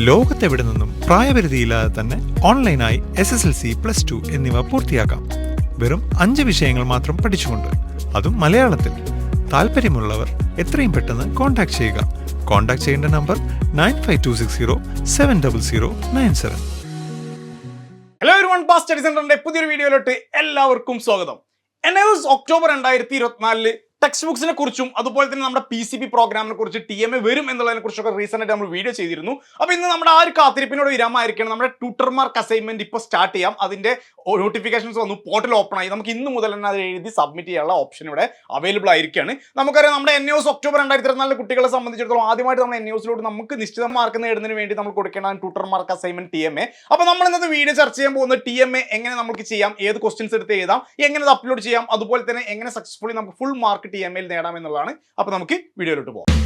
ലോകത്തെവിടെ നിന്നും പ്രായപരിധിയില്ലാതെ തന്നെ ഓൺലൈനായി S S L C plus two എന്നിവ പൂർത്തിയാക്കാം. വെറും അഞ്ച് വിഷയങ്ങൾ മാത്രം പഠിച്ചുകൊണ്ട്. അതും മലയാളത്തിൽ. താല്പര്യമുള്ളവർ എത്രയും പെട്ടെന്ന് കോൺടാക്ട് ചെയ്യുക. കോൺടാക്ട് ചെയ്യേണ്ട number nine five two six zero seven double zero nine seven. Hello everyone one pass study സെന്ററിന്റെ പുതിയൊരു വീഡിയോയിലോട്ട് എല്ലാവർക്കും സ്വാഗതം. ഐ ഒക്ടോബർ രണ്ടായിരത്തി ഇരുപത്തിനാലിൽ ടെക്സ്റ്റ് ബുക്സിനെ കുറിച്ചും അതുപോലെ തന്നെ നമ്മുടെ പി സി ബി പ്രോഗ്രാമിനെ കുറിച്ച് ടി എം എ വരും എന്നുള്ളതിനെ കുറിച്ചൊക്കെ റീസെന്റ് ആയിട്ട് നമ്മൾ വീഡിയോ ചെയ്തിരുന്നു. അപ്പോൾ ഇന്ന് നമ്മുടെ ആ ഒരു കാത്തിരിപ്പിനോട് വിരാമായിരിക്കണം നമ്മുടെ ട്യൂട്ടർമാർക്ക് അസൈൻമെന്റ് ഇപ്പോൾ സ്റ്റാർട്ട് ചെയ്യാം. അതിന്റെ നോട്ടിഫിക്കേഷൻസ് വന്നു പോർട്ടൽ ഓപ്പൺ ആയി. നമുക്ക് ഇന്ന് മുതൽ തന്നെ അത് എഴുതി സബ്മിറ്റ് ചെയ്യാനുള്ള ഓപ്ഷൻ ഇവിടെ അവൈലബിൾ ആയിരിക്കുകയാണ്. നമുക്കറിയാം നമ്മുടെ എൻ എസ് ഒക്ടോബർ രണ്ടായിരത്തി ഇരുപത്തിനാലിലെ കുട്ടികളെ സംബന്ധിച്ചിടത്തോളം ആദ്യമായിട്ട് നമ്മൾ എൻ എസിലോട്ട് നമുക്ക് നിശ്ചിത മാർക്ക് നേടുന്നതിന് വേണ്ടി നമ്മൾ കൊടുക്കേണ്ടതാണ് ട്യൂട്ടർമാർക്ക് അസൈൻമെന്റ് ടി എം എ അപ്പോൾ നമ്മൾ ഇന്നത്തെ വീഡിയോ ചർച്ച ചെയ്യാൻ പോകുന്നത് ടി എം എ എങ്ങനെ നമുക്ക് ചെയ്യാം? ഏത് ക്വസ്റ്റ്യൻസ് എടുത്ത് എഴുതാം? എങ്ങനെ അത് അപ്ലോഡ് ചെയ്യാം? അതുപോലെ തന്നെ എങ്ങനെ സക്സസ്ഫുള്ളി നമുക്ക് ഫുൾ മാർക്ക് ടി എം എയിൽ നേടാം എന്നുള്ളതാണ് അപ്പോൾ നമുക്ക് വീഡിയോയിലോട്ട് പോകാം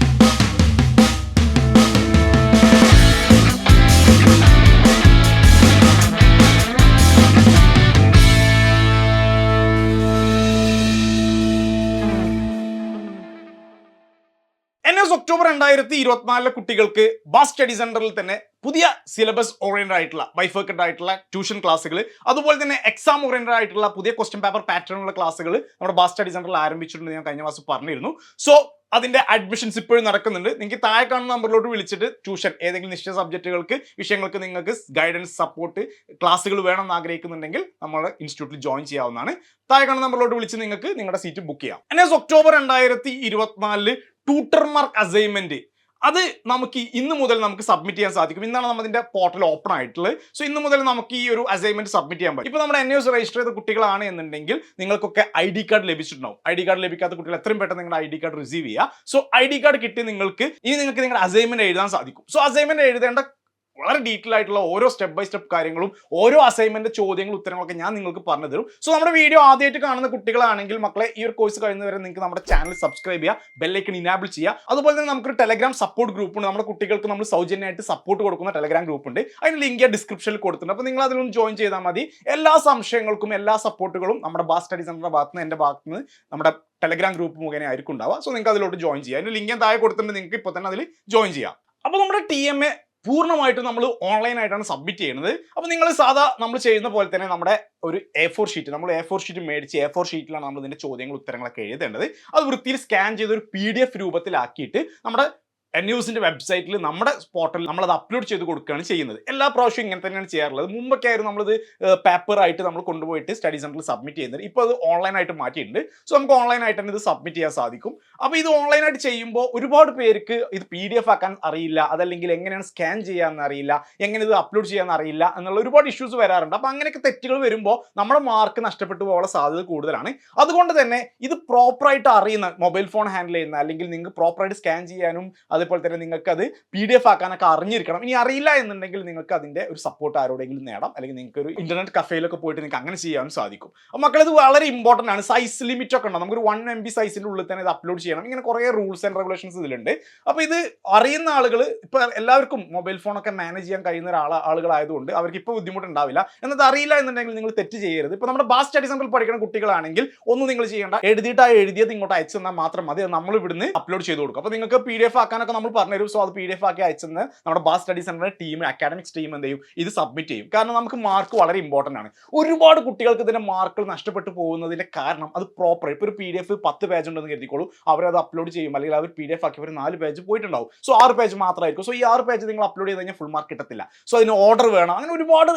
ഒക്ടോബർ രണ്ടായിരത്തി ഇരുപത്തിനാലിലെ കുട്ടികൾക്ക് ബാസ് സ്റ്റഡി സെന്ററിൽ തന്നെ പുതിയ സിലബസ് ഓറിയന്റഡ് ആയിട്ടുള്ള ബൈഫേക്കഡ് ആയിട്ടുള്ള ട്യൂഷൻ ക്ലാസ്സുകൾ അതുപോലെ തന്നെ എക്സാം ഓറിയന്റഡ് ആയിട്ടുള്ള പുതിയ ക്വസ്റ്റ്യൻ പേപ്പർ പാറ്റേൺ ഉള്ള ക്ലാസ്സുകൾ നമ്മുടെ ബാസ് സ്റ്റഡി സെന്ററിൽ ആരംഭിച്ചിട്ടുണ്ട് ഞാൻ കഴിഞ്ഞ മാസം പറഞ്ഞിരുന്നു. സോ അതിന്റെ അഡ്മിഷൻസ് ഇപ്പോഴും നടക്കുന്നുണ്ട്. നിങ്ങൾക്ക് താഴെ കാണുന്ന നമ്പറിലോട്ട് വിളിച്ചിട്ട് ട്യൂഷൻ ഏതെങ്കിലും നിശ്ചിത സബ്ജക്റ്റുകൾക്ക് വിഷയങ്ങൾക്ക് നിങ്ങൾക്ക് ഗൈഡൻസ് സപ്പോർട്ട് ക്ലാസ്സുകൾ വേണം എന്ന് ആഗ്രഹിക്കുന്നുണ്ടെങ്കിൽ നമ്മുടെ ഇൻസ്റ്റിറ്റ്യൂട്ടിൽ ജോയിൻ ചെയ്യാവുന്നതാണ്. താഴെ കാണുന്ന നമ്പറിലോട്ട് വിളിച്ച് നിങ്ങൾക്ക് നിങ്ങളുടെ സീറ്റ് ബുക്ക് ചെയ്യാം. എന്നെ ഒക്ടോബർ രണ്ടായിരത്തി ഇരുപത്തിനാലിൽ ട്യൂട്ടർ മാർക്ക് അസൈൻമെന്റ് അത് നമുക്ക് ഇന്ന് മുതൽ നമുക്ക് സബ്മിറ്റ് ചെയ്യാൻ സാധിക്കും. ഇന്നാണ് നമ്മുടെ പോർട്ടൽ ഓപ്പൺ ആയിട്ടുള്ളത്. സോ ഇന്ന് മുതൽ നമുക്ക് ഈ ഒരു അസൈൻമെന്റ് സബ്മിറ്റ് ചെയ്യാൻ പറ്റും. ഇപ്പൊ നമ്മുടെ എൻ എസ് രജിസ്റ്റർ ചെയ്ത കുട്ടികളാണ് എന്നുണ്ടെങ്കിൽ നിങ്ങൾക്കൊക്കെ ഐ ഡി കാർഡ് ലഭിച്ചിട്ടുണ്ടാവും. ഐ ഡി കാർഡ് ലഭിക്കാത്ത കുട്ടികൾ എത്രയും പെട്ടെന്ന് നിങ്ങളുടെ ഐ ഡി കാർഡ് റിസീവ് ചെയ്യുക. സോ ഐ ഡി കാർഡ് കിട്ടി നിങ്ങൾക്ക്. ഇനി നിങ്ങൾക്ക് നിങ്ങളുടെ അസൈൻമെന്റ് എഴുതാൻ സാധിക്കും. സോ അസൈൻമെന്റ് എഴുതേണ്ട വളരെ ഡീറ്റെയിൽ ആയിട്ടുള്ള ഓരോ സ്റ്റെപ്പ് ബൈ സ്റ്റെപ്പ് കാര്യങ്ങളും ഓരോ അസൈൻമെന്റ് ചോദ്യങ്ങളും ഉത്തരങ്ങളൊക്കെ ഞാൻ നിങ്ങൾക്ക് പറഞ്ഞു തരും. സോ നമ്മുടെ വീഡിയോ ആദ്യമായിട്ട് കാണുന്ന കുട്ടികളാണെങ്കിൽ മക്കളെ ഈ ഒരു കോഴ്സ് കഴിയുന്നവരെ നിങ്ങൾക്ക് നമ്മുടെ ചാനൽ സബ്സ്ക്രൈബ് ചെയ്യുക ബെല്ലൈക്കൺ ഇനാബിൾ ചെയ്യുക. അതുപോലെ തന്നെ നമുക്കൊരു ടെലഗ്രാം സപ്പോർട്ട് ഗ്രൂപ്പ് ഉണ്ട്. നമ്മുടെ കുട്ടികൾക്ക് നമ്മൾ സൗജന്യമായിട്ട് സപ്പോർട്ട് കൊടുക്കുന്ന ടെലഗ്രാം ഗ്രൂപ്പ് ഉണ്ട്. അതിന് ലിങ്ക് ഡിസ്ക്രിപ്ഷനിൽ കൊടുത്തിട്ടുണ്ട്. അപ്പോൾ നിങ്ങൾ അതിലൊന്ന് ജോയിൻ ചെയ്താൽ മതി. എല്ലാ സംശയങ്ങൾക്കും എല്ലാ സപ്പോർട്ടുകളും നമ്മുടെ ബാസ് സ്റ്റഡി സെന്ററിന്റെ ഭാഗത്ത് നിന്ന് എന്റെ ഭാഗത്ത് നിന്ന് നമ്മുടെ ടെലഗ്രാം ഗ്രൂപ്പ് മുഖേന ആയിരിക്കും ഉണ്ടാവുക. സോ നിങ്ങൾക്ക് അതിലോട്ട് ജോയിൻ ചെയ്യാം. അതിന്റെ ലിങ്ക് ഞാൻ താഴെ കൊടുത്തിട്ടുണ്ട്. നിങ്ങൾക്ക് ഇപ്പോൾ തന്നെ അതിൽ ജോയിൻ ചെയ്യാം. അപ്പോൾ നമ്മുടെ ടി എം എ പൂർണമായിട്ടും നമ്മൾ ഓൺലൈൻ ആയിട്ടാണ് സബ്മിറ്റ് ചെയ്യുന്നത്. അപ്പോൾ നിങ്ങൾ സാധാ നമ്മൾ ചെയ്യുന്ന പോലെ തന്നെ നമ്മുടെ ഒരു എ ഫോർ ഷീറ്റ് നമ്മൾ എ ഫോർ ഷീറ്റ് മേടിച്ച് എ ഫോർ ഷീറ്റിലാണ് നമ്മൾ ഇതിന്റെ ചോദ്യങ്ങൾ ഉത്തരങ്ങളൊക്കെ എഴുതേണ്ടത്. അത് വൃത്തിയിൽ സ്കാൻ ചെയ്ത് ഒരു പി ഡി എഫ് രൂപത്തിലാക്കിയിട്ട് നമ്മുടെ എൻ ന്യൂസിന്റെ വെബ്സൈറ്റിൽ നമ്മുടെ പോർട്ടലിൽ നമ്മൾ അത് അപ്ലോഡ് ചെയ്ത് കൊടുക്കുകയാണ് ചെയ്യുന്നത്. എല്ലാ പ്രാവശ്യവും ഇങ്ങനെ തന്നെയാണ് ചെയ്യാറുള്ളത്. മുമ്പൊക്കെ ആയിരുന്നു നമ്മളത് പേപ്പറായിട്ട് നമ്മൾ കൊണ്ടുപോയിട്ട് സ്റ്റഡി സെന്ററിൽ സബ്മിറ്റ് ചെയ്യുന്നത്. ഇപ്പോൾ അത് ഓൺലൈനായിട്ട് മാറ്റിയിട്ടുണ്ട്. സോ നമുക്ക് ഓൺലൈനായിട്ട് തന്നെ ഇത് സബ്മിറ്റ് ചെയ്യാൻ സാധിക്കും. അപ്പോൾ ഇത് ഓൺലൈനായിട്ട് ചെയ്യുമ്പോൾ ഒരുപാട് പേർക്ക് ഇത് പി ഡി എഫ് ആക്കാൻ അറിയില്ല. അതല്ലെങ്കിൽ എങ്ങനെയാണ് സ്കാൻ ചെയ്യാമെന്ന് അറിയില്ല. എങ്ങനെ ഇത് അപ്ലോഡ് ചെയ്യാമെന്ന് അറിയില്ല എന്നുള്ള ഒരുപാട് ഇഷ്യൂസ് വരാറുണ്ട്. അപ്പോൾ അങ്ങനെയൊക്കെ തെറ്റുകൾ വരുമ്പോൾ നമ്മുടെ മാർക്ക് നഷ്ടപ്പെട്ടു പോകാനുള്ള സാധ്യത കൂടുതലാണ്. അതുകൊണ്ട് തന്നെ ഇത് പ്രോപ്പറായിട്ട് അറിയുന്ന മൊബൈൽ ഫോൺ ഹാൻഡിൽ ചെയ്യുന്ന അല്ലെങ്കിൽ നിങ്ങൾക്ക് പ്രോപ്പറായിട്ട് സ്കാൻ ചെയ്യാനും അതേപോലെ തന്നെ നിങ്ങൾക്ക് അത് പി ഡി എഫ് ആക്കാനൊക്കെ അറിഞ്ഞിരിക്കണം. ഇനി അറിയില്ല എന്നുണ്ടെങ്കിൽ നിങ്ങൾക്ക് അതിന്റെ ഒരു സപ്പോർട്ട് ആരോടെങ്കിലും നേടാം. അല്ലെങ്കിൽ നിങ്ങൾക്ക് ഒരു ഇന്റർനെറ്റ് കഫേയിലൊക്കെ പോയിട്ട് നിങ്ങൾക്ക് അങ്ങനെ ചെയ്യാനും സാധിക്കും. അപ്പോൾ ഇത് വളരെ ഇമ്പോർട്ടന്റ് ആണ്. സൈസ് ലിമിറ്റ് ഒക്കെ ഉണ്ടോ നമുക്കൊരു വൺ എം ബി സൈസിന്റെ ഉള്ളിൽ തന്നെ ഇത് അപ്ലോഡ് ചെയ്യണം. ഇങ്ങനെ കുറേ റൂൾസ് ആൻഡ് റെഗുലേഷൻസ് ഇതിലുണ്ട്. അപ്പോൾ ഇത് അറിയുന്ന ആളുകൾ ഇപ്പൊ എല്ലാവർക്കും മൊബൈൽ ഫോണൊക്കെ മാനേജ് ചെയ്യാൻ കഴിയുന്ന ഒരാൾ ആളുകളായതുകൊണ്ട് അവർക്ക് ഇപ്പോൾ ബുദ്ധിമുട്ടുണ്ടാവില്ല. എന്നത് അറിയില്ല എന്നുണ്ടെങ്കിൽ നിങ്ങൾ തെറ്റ് ചെയ്യരുത്. ഇപ്പോൾ നമ്മുടെ ബാസ് സ്റ്റഡി സെന്ററിൽ പഠിക്കുന്ന കുട്ടികളാണെങ്കിൽ ഒന്നും നിങ്ങൾ ചെയ്യേണ്ട. എഴുതിയിട്ട് ആ എഴുതിയത് ഇങ്ങോട്ട് അയച്ചു തന്നാൽ മാത്രം മതി. നമ്മൾ ഇവിടുന്ന് അപ്ലോഡ് ചെയ്ത് കൊടുക്കും. അപ്പോൾ നിങ്ങൾക്ക് പി ഡി എഫ് ആക്കാനൊക്കെ നമ്മൾ പറഞ്ഞുതരും സോ അത് പി ഡി എഫ് ആക്കി അയച്ചെന്ന് നമ്മുടെ ബാസ് സ്റ്റഡി സെന്ററിന്റെ ടീം അക്കാഡമിക്സ് ടീം എന്ത് ചെയ്യും? ഇത് സബ്മിറ്റ് ചെയ്യും. കാരണം നമുക്ക് മാർക്ക് വളരെ ഇമ്പോർട്ടന്റ് ആണ്. ഒരുപാട് കുട്ടികൾക്ക് ഇതിന്റെ മാർക്കുകൾ നഷ്ടപ്പെട്ടു പോകുന്നതിന്റെ കാരണം അത് പ്രോപ്പർ ഇപ്പോൾ ഒരു പി ഡി എഫ് പത്ത് പേജ് ഉണ്ടെന്ന് കരുതിക്കോളൂ. അവരത് അപ്ലോഡ് ചെയ്യും. അല്ലെങ്കിൽ അവർ പി ഡി എഫ് ആക്കി ഒരു നാല് പേജ് പോയിട്ടുണ്ടാവും. സോ ആറ് പേജ് മാത്രമായിരിക്കും. സോ ഈ ആറ് പേജ് നിങ്ങൾ അപ്ലോഡ് ചെയ്ത് കഴിഞ്ഞാൽ ഫുൾ മാർക്ക് കിട്ടത്തില്ല. സോ അതിന് ഓർഡർ വേണം. അങ്ങനെ ഒരുപാട്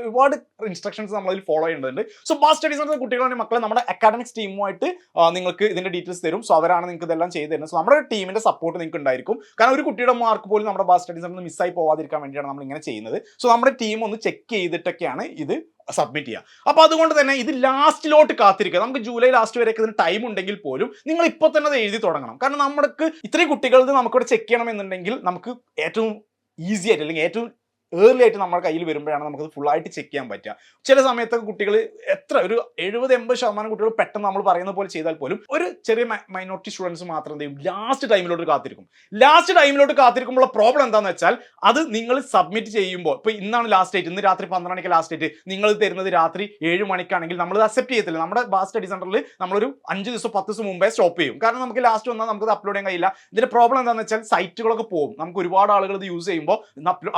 ഒരുപാട് ഇൻസ്ട്രക്ഷൻസ് നമ്മൾ അതിൽ ഫോളോ ചെയ്യേണ്ടതുണ്ട് സോ ബാസ് സ്റ്റഡീസ് എന്ന കുട്ടികളാണ് മക്കളെ നമ്മുടെ അക്കാഡമിക്സ് ടീമുമായിട്ട് നിങ്ങൾക്ക് ഇതിന്റെ ഡീറ്റെയിൽസ് തരും. സോ അവരാണ് നിങ്ങൾക്ക് ഇതെല്ലാം ചെയ്തു തരുന്നത്. സോ നമ്മുടെ ടീമിന്റെ സപ്പോർട്ട് നിങ്ങൾക്ക് ഉണ്ടായിരിക്കും. കാരണം ഒരു കുട്ടിയുടെ മാർക്ക് പോലും നമ്മുടെ ബാസ് സ്റ്റഡീസ് നമ്മൾ മിസ്സായി പോവാതിരിക്കാൻ വേണ്ടിയാണ് നമ്മൾ ഇങ്ങനെ ചെയ്യുന്നത്. സോ നമ്മുടെ ടീം ഒന്ന് ചെക്ക് ചെയ്തിട്ടൊക്കെയാണ് ഇത് സബ്മിറ്റ് ചെയ്യുക. അപ്പോൾ അതുകൊണ്ട് തന്നെ ഇത് ലാസ്റ്റിലോട്ട് കാത്തിരിക്കുക. നമുക്ക് ജൂലൈ ലാസ്റ്റ് വരെയൊക്കെ ഇതിന് ടൈം ഉണ്ടെങ്കിൽ പോലും നിങ്ങൾ ഇപ്പോൾ തന്നെ എഴുതി തുടങ്ങണം. കാരണം നമുക്ക് ഇത്രയും കുട്ടികൾ നമുക്കിവിടെ ചെക്ക് ചെയ്യണമെന്നുണ്ടെങ്കിൽ നമുക്ക് ഏറ്റവും ഈസി ആയിട്ട് അല്ലെങ്കിൽ ഏറ്റവും ഏർലി ആയിട്ട് നമ്മുടെ കയ്യിൽ വരുമ്പോഴാണ് നമുക്കത് ആയിട്ട് ചെക്ക് ചെയ്യാൻ പറ്റുക. ചില സമയത്തൊക്കെ കുട്ടികൾ എത്ര ഒരു എഴുപത് എൺപത് ശതമാനം കുട്ടികൾ പെട്ടെന്ന് നമ്മൾ പറയുന്ന പോലെ ചെയ്താൽ പോലും ഒരു ചെറിയ മൈനോറിറ്റി സ്റ്റുഡൻസ് മാത്രം എന്ത് ചെയ്യും? ലാസ്റ്റ് ടൈമിലോട്ട് കാത്തിരിക്കും. ലാസ്റ്റ് ടൈമിലോട്ട് കാത്തിരിക്കുമ്പോൾ പ്രോബ്ലം എന്താണെന്ന് വെച്ചാൽ അത് നിങ്ങൾ സബ്മിറ്റ് ചെയ്യുമ്പോൾ ഇപ്പോൾ ഇന്നാണ് ലാസ്റ്റ് ഡേറ്റ് ഇന്ന് രാത്രി പന്ത്രണ്ട് മണിക്ക് ലാസ്റ്റ് ഡേറ്റ് നിങ്ങൾ തരുന്നത് രാത്രി ഏഴ് മണിക്കാണെങ്കിൽ നമ്മൾ അക്സെപ്റ്റ് ചെയ്യത്തില്ല. നമ്മുടെ ബാസ് സ്റ്റഡി സെന്ററിൽ നമ്മളൊരു അഞ്ച് ദിവസം പത്ത് ദിവസം മുമ്പേ സ്റ്റോപ്പ് ചെയ്യും. കാരണം നമുക്ക് ലാസ്റ്റ് വന്നാൽ നമുക്ക് അപ്ലോഡ് ചെയ്യാൻ കഴിയില്ല. ഇതിന്റെ പ്രോബ്ലം എന്താണെന്ന് വെച്ചാൽ സൈറ്റുകളൊക്കെ പോകും. നമുക്ക് ഒരുപാട് ആളുകൾ ഇത് യൂസ് ചെയ്യുമ്പോൾ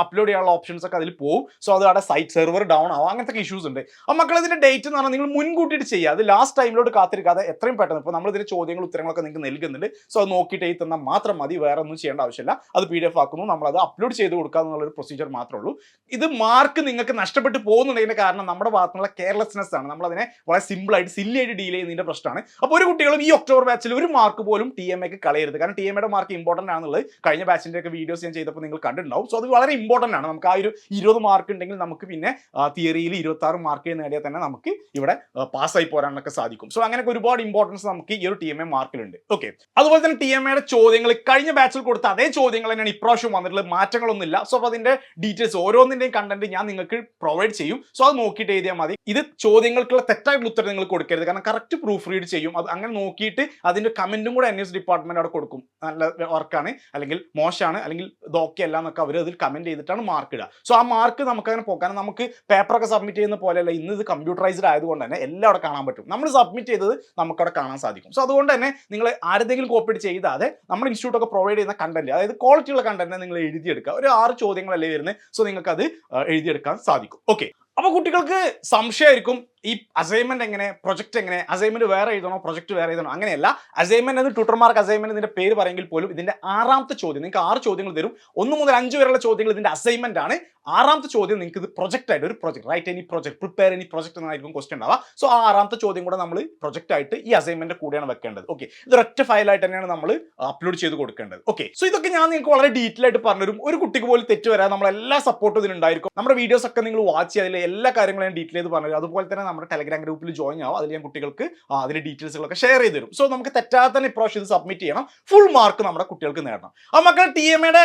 അപ്ലോഡ് ചെയ്യാനുള്ള ഓപ്ഷൻസ് ഒക്കെ അതിൽ പോകും സോ അത് അവിടെ സൈറ്റ് സെർവർ ഡൗൺ ആവും. അങ്ങനത്തെ ഇഷ്യൂസ് ഉണ്ട്. അപ്പോൾ മക്കൾ ഇതിന്റെ ഡേറ്റ് എന്ന് പറഞ്ഞാൽ നിങ്ങൾ മുൻകൂട്ടിയിട്ട് ചെയ്യുക. അത് ലാസ്റ്റ് ടൈമിലോട്ട് കാത്തിരിക്കാതെ എത്രയും പെട്ടെന്ന്. ഇപ്പോൾ നമ്മൾ ചോദ്യങ്ങൾ ഉത്തരങ്ങളൊക്കെ നിങ്ങൾക്ക് നൽകുന്നുണ്ട്. സോ അത് നോക്കിയിട്ട് എഴുതി തന്നാൽ മാത്രം മതി. വേറെ ഒന്നും ചെയ്യേണ്ട ആവശ്യമില്ല. അത് പി ഡി എഫ് ആക്കുന്നു നമ്മളത് അപ്ലോഡ് ചെയ്ത് കൊടുക്കുക എന്നുള്ളൊരു പ്രൊസീജിയർ മാത്രമേ ഉള്ളൂ. ഇത് മാർക്ക് നിങ്ങൾക്ക് നഷ്ടപ്പെട്ടു പോകുന്നുണ്ടെങ്കിൽ കാരണം നമ്മുടെ ഭാഗത്തുള്ള കെയർലെസ്നെസ് ആണ്. നമ്മളതിനെ വളരെ സിമ്പിളായിട്ട് സില്ലി ആയിട്ട് ഡീൽ ചെയ്യുന്നതിന്റെ പ്രശ്നമാണ്. അപ്പോൾ ഒരു കുട്ടികളും ഈ ഒക്ടോബർ ബാച്ചിൽ ഒരു മാർക്ക് പോലും ടി എം എക്ക് കളയരുത്. കാരണം ടി എം എയുടെ മാർക്ക് ഇമ്പോർട്ടന്റ് ആണെന്നുള്ളത് കഴിഞ്ഞ ബാച്ചിന്റെയൊക്കെ വീഡിയോസ് ഞാൻ ചെയ്തപ്പോൾ നിങ്ങൾ കണ്ടിട്ടുണ്ടാവും. സോ അത് വളരെ ഇമ്പോർട്ടന്റ് ആണ്. നമുക്ക് ആ ഒരു ഇരുപത് മാർക്ക് ഉണ്ടെങ്കിൽ നമുക്ക് പിന്നെ തിയറിയിൽ ഇരുപത്തി ആറ് മാർക്ക് നേടിയാൽ തന്നെ നമുക്ക് ഇവിടെ പാസ്സായി പോരാനൊക്കെ സാധിക്കും. സോ അങ്ങനെ ഒരുപാട് ഇമ്പോർട്ടൻസ് നമുക്ക് ഈ ഒരു ടി എം എ മാർക്കിലുണ്ട് ഓക്കെ അതുപോലെ തന്നെ ടി എം എയുടെ ചോദ്യങ്ങൾ കഴിഞ്ഞ ബാച്ചിൽ കൊടുത്ത അതേ ചോദ്യങ്ങൾ തന്നെയാണ് ഇപ്രാവശ്യം വന്നിട്ടുള്ളത്. മാറ്റങ്ങളൊന്നുമില്ല. സോ അപ്പോൾ അതിന്റെ ഡീറ്റെയിൽസ് ഓരോന്നിന്റെയും കണ്ടന്റ് ഞാൻ നിങ്ങൾക്ക് പ്രൊവൈഡ് ചെയ്യും. സോ അത് നോക്കിയിട്ട് എഴുതിയാൽ മതി. ഇത് ചോദ്യങ്ങൾക്കുള്ള തെറ്റായ ഉത്തരം നിങ്ങൾ കൊടുക്കരുത്. കാരണം കറക്റ്റ് പ്രൂഫ് റീഡ് ചെയ്യും. അത് അങ്ങനെ നോക്കിയിട്ട് അതിന്റെ കമന്റും കൂടെ എൻ എസ് ഡിപ്പാർട്ട്മെന്റ് അവിടെ കൊടുക്കും. നല്ല വർക്കാണ് അല്ലെങ്കിൽ മോശമാണ്. അല്ലെങ്കിൽ ഇതൊക്കെ അല്ല എന്നൊക്കെ അവർ അതിൽ കമന്റ് ചെയ്തിട്ടാണ് മാർക്ക് ഇടുക. സോ ആ മാർക്ക് നമുക്ക് അങ്ങനെ പോകാൻ നമുക്ക് പേപ്പറൊക്കെ സബ്മിറ്റ് ചെയ്യുന്ന പോലെയല്ല ഇന്ന് ഇത് കമ്പ്യൂട്ടറൈസ്ഡ് ആയതുകൊണ്ട് തന്നെ എല്ലാം അവിടെ കാണാൻ പറ്റും. നമ്മൾ സബ്മിറ്റ് ചെയ്തത് നമുക്കവിടെ കാണാൻ സാധിക്കും. സോ അതുകൊണ്ട് തന്നെ നിങ്ങൾ ആരെങ്കിലും കോപ്പി ചെയ്താതെ നമ്മൾ ഇൻസ്റ്റിറ്റ്യൂട്ടൊക്കെ പ്രൊവൈഡ് ചെയ്യുന്ന കണ്ടന്റ് അതായത് ക്വാളിറ്റിയുള്ള കണ്ടന്റ് നിങ്ങൾ എഴുതിയെടുക്കുക. ഒരു ആറ് ചോദ്യങ്ങളല്ലേ വരുന്നത്. സോ നിങ്ങൾക്ക് അത് എഴുതിയെടുക്കാൻ സാധിക്കും. ഓക്കെ അപ്പോൾ കുട്ടികൾക്ക് സംശയമായിരിക്കും. ഈ അസൈൻമെന്റ് എങ്ങനെ പ്രൊജക്ട് എങ്ങനെ അസൈൻമെന്റ് വേറെ എഴുതണോ പ്രൊജക്ട് വേറെ എഴുതണോ അങ്ങനെയല്ല. അസൈൻമെന്റ് എന്ന് ട്യൂട്ടർമാർക്ക് അസൈൻമെന്റ് ഇതിന്റെ പേര് പറയുമെങ്കിൽ പോലും ഇതിന്റെ ആറാമത്തെ ചോദ്യം നിങ്ങൾക്ക് ആറ് ചോദ്യങ്ങൾ തരും. ഒന്ന് മുതൽ അഞ്ച് വരെയുള്ള ചോദ്യങ്ങൾ ഇതിന്റെ അസൈൻമെന്റ് ആണ്. ആറാമത്തെ ചോദ്യം നിങ്ങൾക്ക് ഇത് പ്രൊജക്ട് ആയിട്ട് ഒരു project right any project prepare any project എന്നായിരിക്കും ക്വസ്റ്റൻ ഉണ്ടാവുക. സോ ആ ആറാമത്തെ ചോദ്യം കൂടെ നമ്മൾ പ്രൊജക്ട് ആയിട്ട് ഈ അസൈൻമെന്റ് കൂടെയാണ് വെക്കേണ്ടത്. ഓക്കെ ഇത് ഒറ്റ ഫയലായിട്ട് തന്നെയാണ് നമ്മൾ അപ്ലോഡ് ചെയ്ത് കൊടുക്കേണ്ടത്. ഓക്കെ സോ ഇതൊക്കെ ഞാൻ നിങ്ങൾക്ക് വളരെ ഡീറ്റെയിൽ ആയിട്ട് പറഞ്ഞുതരും. ഒരു കുട്ടിക്ക് പോലും തെറ്റ് വരാൻ നമ്മളെല്ലാ സപ്പോർട്ടും ഇതിലുണ്ടായിരിക്കും. നമ്മുടെ വീഡിയോസ് ഒക്കെ നിങ്ങൾ വാച്ച് ചെയ്ത് അതിലെ എല്ലാ കാര്യങ്ങളും ഞാൻ ഡീറ്റെയിൽ ചെയ്ത് പറഞ്ഞു അതുപോലെ തന്നെ നമ്മുടെ ടെലഗ്രാം ഗ്രൂപ്പിൽ ജോയിൻ ആവും. അതിൽ ഞാൻ കുട്ടികൾക്ക് അതിന്റെ ഡീറ്റെയിൽസുകളൊക്കെ ഷെയർ ചെയ്ത് തരും. സോ നമുക്ക് തെറ്റാതെ തന്നെ ഇപ്രാവശ്യം ഇത് സബ്മിറ്റ് ചെയ്യണം. ഫുൾ മാർക്ക് നമ്മുടെ കുട്ടികൾക്ക് നേടണം. ആ മക്കൾ ടി എം എയുടെ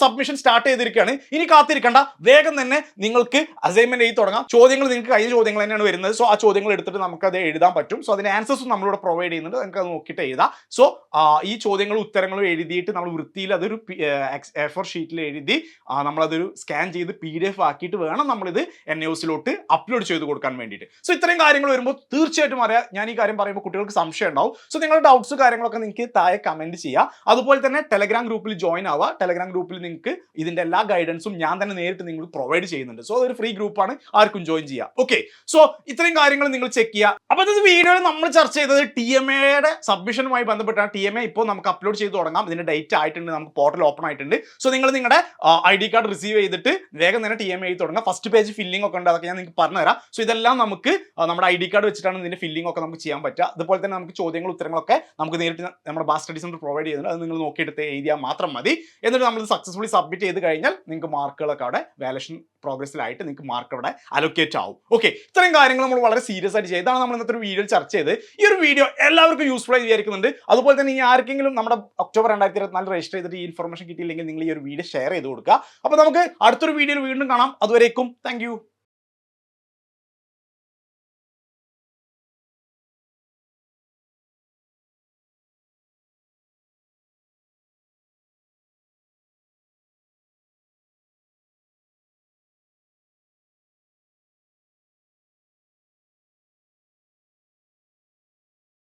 സബ്മിഷൻ സ്റ്റാർട്ട് ചെയ്തിരിക്കുകയാണ്. ഇനി കാത്തിരിക്കണ്ട. വേഗം തന്നെ നിങ്ങൾക്ക് അസൈൻമെന്റ് എഴുതി തുടങ്ങാം. ചോദ്യങ്ങൾ നിങ്ങൾക്ക് കഴിഞ്ഞ ചോദ്യങ്ങൾ തന്നെയാണ് വരുന്നത്. സോ ആ ചോദ്യങ്ങൾ എടുത്തിട്ട് നമുക്ക് അത് എഴുതാൻ പറ്റും. സോ അതിന്റെ ആൻസേഴ്സും നമ്മളിവിടെ പ്രൊവൈഡ് ചെയ്യുന്നുണ്ട്. നിങ്ങൾക്ക് അത് നോക്കിയിട്ട് എഴുതാം. സോ ഈ ചോദ്യങ്ങളും ഉത്തരങ്ങളും എഴുതിയിട്ട് നമ്മൾ വൃത്തിയിൽ അതൊരു എഫർ ഷീറ്റിൽ എഴുതി നമ്മളതൊരു സ്കാൻ ചെയ്ത് പി ഡി എഫ് ആക്കിയിട്ട് വേണം നമ്മളിത് എൻ എസിലോട്ട് അപ്ലോഡ് ചെയ്ത് കൊടുക്കാൻ വേണ്ടിയിട്ട്. സോ ഇത്രയും കാര്യങ്ങൾ വരുമ്പോൾ തീർച്ചയായിട്ടും അറിയാം. ഞാൻ ഈ കാര്യം പറയുമ്പോൾ കുട്ടികൾക്ക് സംശയം ഉണ്ടാവും. സോ നിങ്ങളുടെ ഡൗട്ട്സ് കാര്യങ്ങളൊക്കെ നിങ്ങൾക്ക് താഴെ കമന്റ് ചെയ്യാം. അതുപോലെ തന്നെ ടെലഗ്രാം ഗ്രൂപ്പിൽ ജോയിൻ ആവുക ടെലഗ്രാം ഗ്രൂപ്പിൽ നിങ്ങൾക്ക് ഇതിന്റെ എല്ലാ ഗൈഡൻസും ഞാൻ തന്നെ നേരിട്ട് നിങ്ങൾക്ക് പ്രൊവൈഡ് ചെയ്യുന്നുണ്ട്. സോ അതൊരു ഫ്രീ ഗ്രൂപ്പാണ് ആർക്കും ജോയിൻ ചെയ്യാം. ഓക്കെ സോ ഇത്രയും കാര്യങ്ങൾ നിങ്ങൾ ചെക്ക് ചെയ്യുക അപ്പൊ ഇത് വീഡിയോയിൽ നമ്മൾ ചർച്ച ചെയ്തത് ടി എം എയുടെ സബ്മിഷനുമായി ബന്ധപ്പെട്ടാണ്. ടി എം എ ഇപ്പോൾ നമുക്ക് അപ്ലോഡ് ചെയ്ത് തുടങ്ങാം. ഇതിന്റെ ഡേറ്റ് ആയിട്ടുണ്ട്. നമുക്ക് പോർട്ടൽ ഓപ്പൺ ആയിട്ടുണ്ട്. സോ നിങ്ങൾ നിങ്ങളുടെ ഐ ഡി കാർഡ് റിസീവ് ചെയ്തിട്ട് വേഗം തന്നെ ടി എം എ തുടങ്ങാം. ഫസ്റ്റ് പേജ് ഫില്ലിംഗ് ഒക്കെ ഉണ്ട്. അതൊക്കെ ഞാൻ നിങ്ങൾക്ക് പറഞ്ഞുതരാം. സോ ഇതെല്ലാം നമുക്ക് നമ്മുടെ ഐ ഡി കാർഡ് വെച്ചിട്ടാണ് ഇതിന്റെ ഫില്ലിംഗ് ഒക്കെ നമുക്ക് ചെയ്യാൻ പറ്റുക. അതുപോലെ തന്നെ നമുക്ക് ചോദ്യങ്ങൾ ഉത്തരങ്ങളൊക്കെ നമുക്ക് നേരിട്ട് നമ്മുടെ ബാസ് സ്റ്റഡി സെന്റർ പ്രൊവൈഡ് ചെയ്യുന്നുണ്ട്. അത് നിങ്ങൾ നോക്കിയെടുത്ത് എഴുതിയാൽ മാത്രം മതി. എന്നിട്ട് നമ്മൾ സക്സസ്ഫുള്ളി സബ്മിറ്റ് ചെയ്ത് കഴിഞ്ഞാൽ നിങ്ങൾക്ക് മാർക്കുകളൊക്കെ അവിടെ വാലേഷൻ പ്രോഗ്രസ്സിലായിട്ട് നിങ്ങൾക്ക് മാർക്ക് അവിടെ അലോക്കേറ്റ് ആവും. ഓക്കെ ഇത്രയും കാര്യങ്ങൾ നമ്മൾ വളരെ സീരിയസ് ആയിട്ട് ചെയ്താണ് നമ്മൾ ഇന്നത്തെ ഒരു വീഡിയോ ചർച്ച ചെയ്ത്. ഈ ഒരു വീഡിയോ എല്ലാവർക്കും യൂസ്ഫുൾ ആയി വിചാരിക്കുന്നുണ്ട്. അതുപോലെ തന്നെ ഇനി ആർക്കെങ്കിലും നമ്മുടെ ഒക്ടോബർ രണ്ടായിരത്തി ഇരുപത്തിനാല് രജിസ്റ്റർ ചെയ്തിട്ട് ഈ ഇൻഫർമേഷൻ കിട്ടിയില്ലെങ്കിൽ നിങ്ങൾ ഈ ഒരു വീഡിയോ ഷെയർ ചെയ്ത് കൊടുക്കുക. അപ്പോൾ നമുക്ക് അടുത്തൊരു വീഡിയോയിൽ വീണ്ടും കാണാം. അതുവരേക്കും താങ്ക്